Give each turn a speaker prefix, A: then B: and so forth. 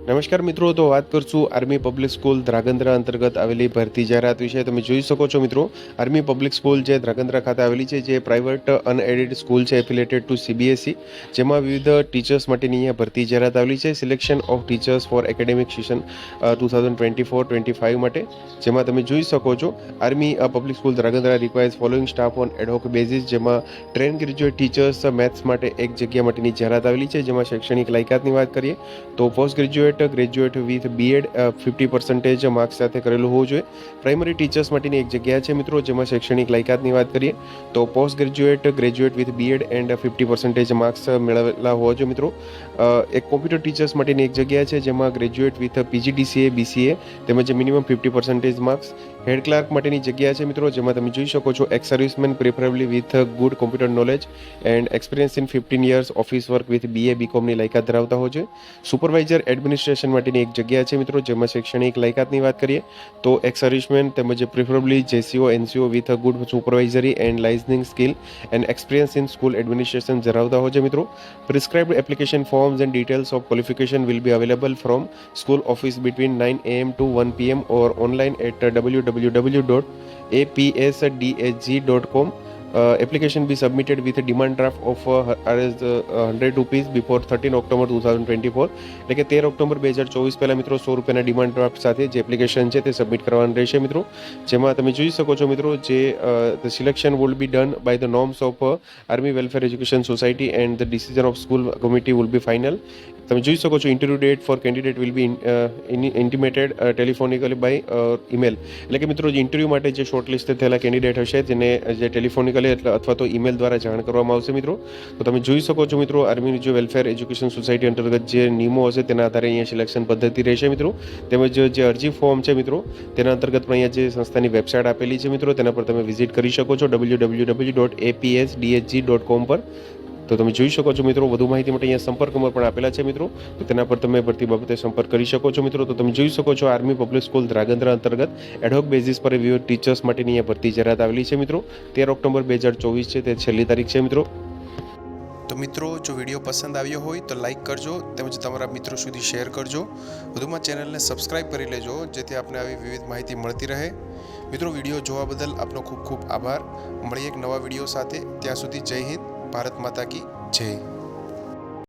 A: નમસ્કાર મિત્રો તો વાત કરશું આર્મી પબ્લિક સ્કૂલ ધ્રાગંદ્રા અંતર્ગત આવેલી ભરતી જાહેરાત વિશે. તમે જોઈ શકો છો મિત્રો આર્મી પબ્લિક સ્કૂલ જે ધ્રાગંદ્રા ખાતે આવેલી છે જે પ્રાઇવેટ અનએડેડ સ્કૂલ છે એફિલેટેડ ટુ સીબીએસઈ E, જેમાં વિવિધ ટીચર્સ માટેની અહીંયા ભરતી જાહેરાત આવેલી છે. Selection of teachers for academic session two thousand twenty four twenty five માટે. જેમાં તમે જોઈ શકો છો army public school Dhrangadhra requires following staff on ad hoc basis જેમાં ટ્રેન ગ્રેજ્યુએટ ટીચર્સ મેથ્સ માટે એક જગ્યા માટેની જાહેરાત આવેલી છે જેમાં શૈક્ષણિક લાયકાતની વાત કરીએ તો post graduate graduate with BEd fifty percentage marks સાથે કરેલું હોવું જોઈએ. પ્રાઇમરી ટીચર્સ માટેની એક જગ્યા છે મિત્રો, જેમાં શૈક્ષણિક લાયકાતની વાત કરીએ, તો post graduate graduate with BEd and fifty percentage marks મેળવેલા હોવા જોઈએ મિત્રો. એક કોમ્પ્યુટર ટીચર્સ માટેની એક જગ્યા છે, જેમાં ગ્રેજ્યુએટ વિથ પીજીડીસીએ બીસીએ તેમજ minimum fifty percentage marks head clerk માટેની જગ્યા છે મિત્રો, જેમાં તમે જોઈ શકો છો ex serviceman preferably with good computer knowledge and experience in fifteen years office work with BA બીકોમની લાયકાત ધરાવતા હોય છે. સુપરવાઇઝર એડમિનિસ્ટ્રેશન માટેની એક જગ્યા છે મિત્રો, જેમાં શૈક્ષણિક લાયકાતની વાત કરીએ, તો એક્સ સર્વિસમેન તેમજ preferably JCO NCO with good supervisory and liaising skill and experience in school administration ધરાવતા હોય છે મિત્રો. Prescribed application forms and details of qualification will be available from school office between nine AM to one PM or online at W W W dot APSDHG dot com application be submitted with demand draft of RS hundred rupees before thirteen October two thousand twenty four એટલે કે તેર October બે હજાર ચોવીસ પહેલાં મિત્રો સો રૂપિયાના demand draft સાથે જે એપ્લિકેશન છે તે સબમિટ કરવાનું રહેશે મિત્રો. જેમાં તમે જોઈ શકો છો મિત્રો જે the selection will be done by the norms of army welfare education society and the decision of school committee will be final તમે જોઈ શકો છો interview date for candidate will be intimated telephonically by email એટલે કે મિત્રો, જે interview માટે જે શોર્ટલિસ્ટ થયેલા કેન્ડિડેટ હશે તેને જે ટેલિફોનિકલી અથવા તો ઇમેલ દ્વારા જાણ કરવામાં આવશે મિત્રો. તો તમે જોઈ શકો છો મિત્રો આર્મીની જે વેલફેર એજ્યુકેશન સોસાયટી અંતર્ગત જે નિયમો હશે, તેના આધારે અહીંયા સિલેક્શન પદ્ધતિ રહેશે મિત્રો. તેમજ જે અરજી ફોર્મ છે મિત્રો, તેના અંતર્ગત પણ અહીંયા જે સંસ્થાની વેબસાઇટ આપેલી છે મિત્રો, તેના પર તમે વિઝિટ કરી શકો છો W W W dot APS DHG dot com પર. તો તમે જોઈ શકો છો મિત્રો, વધુ માહિતી માટે અહીંયા સંપર્ક નંબર પણ આપેલા છે મિત્રો. તો તેના પર તમે ભરતી બાબતે સંપર્ક કરી શકો છો મિત્રો. તો તમે જોઈ શકો છો આર્મી પબ્લિક સ્કૂલ ધ્રાગંદ્રા અંતર્ગત એડહોક બેઝિસ પર વિવિધ ટીચર્સ માટેની અહીંયા ભરતી જાહેરાત આવેલી છે મિત્રો. તેર ઓક્ટોબર બે હજાર ચોવીસ છે, તે છેલ્લી તારીખ છે મિત્રો. તો મિત્રો, જો વીડિયો પસંદ આવ્યો હોય તો લાઈક કરજો તેમજ તમારા મિત્રો સુધી શેર કરજો. વધુમાં ચેનલને સબસ્ક્રાઇબ કરી લેજો, જેથી આપને આવી વિવિધ માહિતી મળતી રહે. મિત્રો, વીડિયો જોવા બદલ આપનો ખૂબ ખૂબ આભાર. મળીએ એક નવા વીડિયો સાથે. ત્યાં સુધી જય હિન્દ. ભારત માતા કી જય.